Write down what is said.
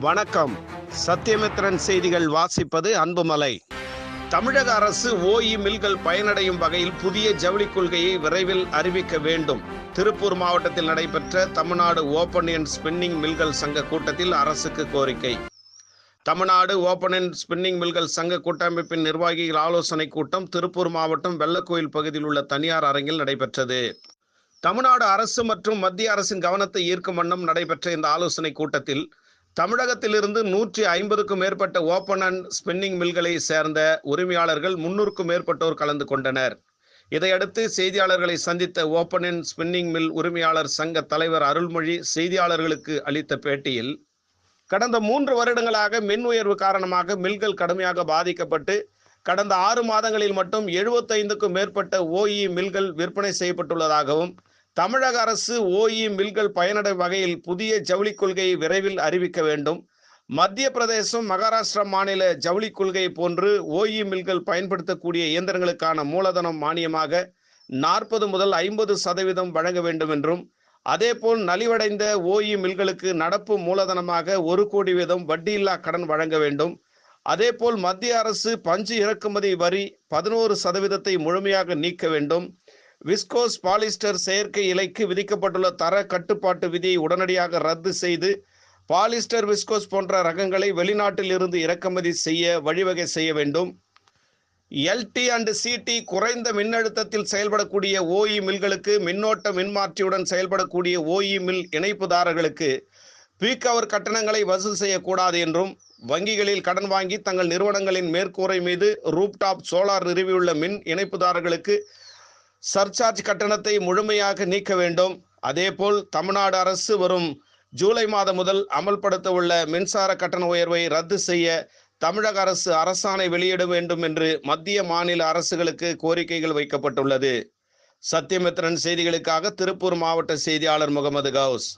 வணக்கம். சத்தியமித்ரன் செய்திகள் வாசிப்பது அன்புமலை. தமிழக அரசு ஓஇ மில்கள் பயனடையும் வகையில் புதிய ஜவுளி கொள்கையை விரைவில் அறிவிக்க வேண்டும். திருப்பூர் மாவட்டத்தில் நடைபெற்ற தமிழ்நாடு ஓப்பன் அண்ட் ஸ்பின்னிங் மில்கள் சங்க கூட்டத்தில் அரசுக்கு கோரிக்கை. தமிழ்நாடு ஓப்பன் அண்ட் ஸ்பின்னிங் மில்கள் சங்க கூட்டமைப்பின் நிர்வாகிகள் ஆலோசனை கூட்டம் திருப்பூர் மாவட்டம் வெள்ளக்கோயில் பகுதியில் உள்ள தனியார் அரங்கில் நடைபெற்றது. தமிழ்நாடு அரசு மற்றும் மத்திய அரசின் கவனத்தை ஈர்க்கும் வண்ணம் நடைபெற்ற இந்த ஆலோசனை கூட்டத்தில் தமிழகத்திலிருந்து நூற்றி ஐம்பதுக்கும் மேற்பட்ட ஓப்பன் அண்ட் ஸ்பின்னிங் மில்களை சேர்ந்த உரிமையாளர்கள் முன்னூறுக்கும் மேற்பட்டோர் கலந்து கொண்டனர். இதையடுத்து செய்தியாளர்களை சந்தித்த ஓப்பன் அண்ட் ஸ்பின்னிங் மில் உரிமையாளர் சங்க தலைவர் அருள்மொழி செய்தியாளர்களுக்கு அளித்த பேட்டியில் கடந்த மூன்று வருடங்களாக மின் உயர்வு காரணமாக மில்கள் கடுமையாக பாதிக்கப்பட்டு கடந்த ஆறு மாதங்களில் மட்டும் எழுபத்தைந்துக்கும் மேற்பட்ட ஓஇ மில்கள் விற்பனை செய்யப்பட்டுள்ளதாகவும் தமிழக அரசு ஓஇ மில்கள் பயனடை வகையில் புதிய ஜவுளி கொள்கையை விரைவில் அறிவிக்க வேண்டும். மத்திய பிரதேசம் மகாராஷ்டிரா மாநில ஜவுளிக் கொள்கை போன்று ஓஇ மில்கள் பயன்படுத்தக்கூடிய இயந்திரங்களுக்கான மூலதனம் மானியமாக நாற்பது முதல் ஐம்பது சதவீதம் வழங்க வேண்டும் என்றும் அதேபோல் நலிவடைந்த ஓஇ மில்களுக்கு நடப்பு மூலதனமாக ஒரு கோடி வீதம் வட்டியில்லா கடன் வழங்க வேண்டும். அதேபோல் மத்திய அரசு பஞ்சு இறக்குமதி வரி பதினோரு சதவீதத்தை முழுமையாக நீக்க வேண்டும். விஸ்கோஸ் பாலிஸ்டர் செயற்கை இலைக்கு விதிக்கப்பட்டுள்ள தர கட்டுப்பாட்டு விதியை உடனடியாக ரத்து செய்து பாலிஸ்டர் விஸ்கோஸ் போன்ற ரகங்களை வெளிநாட்டில் இருந்து இறக்குமதி செய்ய வழிவகை செய்ய வேண்டும். எல்டி அண்ட் சிடி குறைந்த மின்னழுத்தத்தில் செயல்படக்கூடிய ஓஇ மில்களுக்கு மின்னோட்ட மின்மாற்றியுடன் செயல்படக்கூடிய ஓஇ மில் இணைப்புதாரர்களுக்கு பீக் அவர் கட்டணங்களை வசூல் செய்யக்கூடாது என்றும் வங்கிகளில் கடன் வாங்கி தங்கள் நிறுவனங்களின் மேற்கூரை மீது ரூப்டாப் சோலார் நிறுவியுள்ள மின் இணைப்புதாரர்களுக்கு சர்சார்ஜ் கட்டணத்தை முழுமையாக நீக்க வேண்டும். அதேபோல் தமிழ்நாடு அரசு வரும் ஜூலை மாதம் முதல் அமல்படுத்த உள்ள மின்சார கட்டண உயர்வை ரத்து செய்ய தமிழக அரசு அரசாணை வெளியிட வேண்டும் என்று மத்திய மாநில அரசுகளுக்கு கோரிக்கைகள் வைக்கப்பட்டுள்ளது. சத்யமித்ரன் செய்திகளுக்காக திருப்பூர் மாவட்ட செய்தியாளர் முகமது கவுஸ்.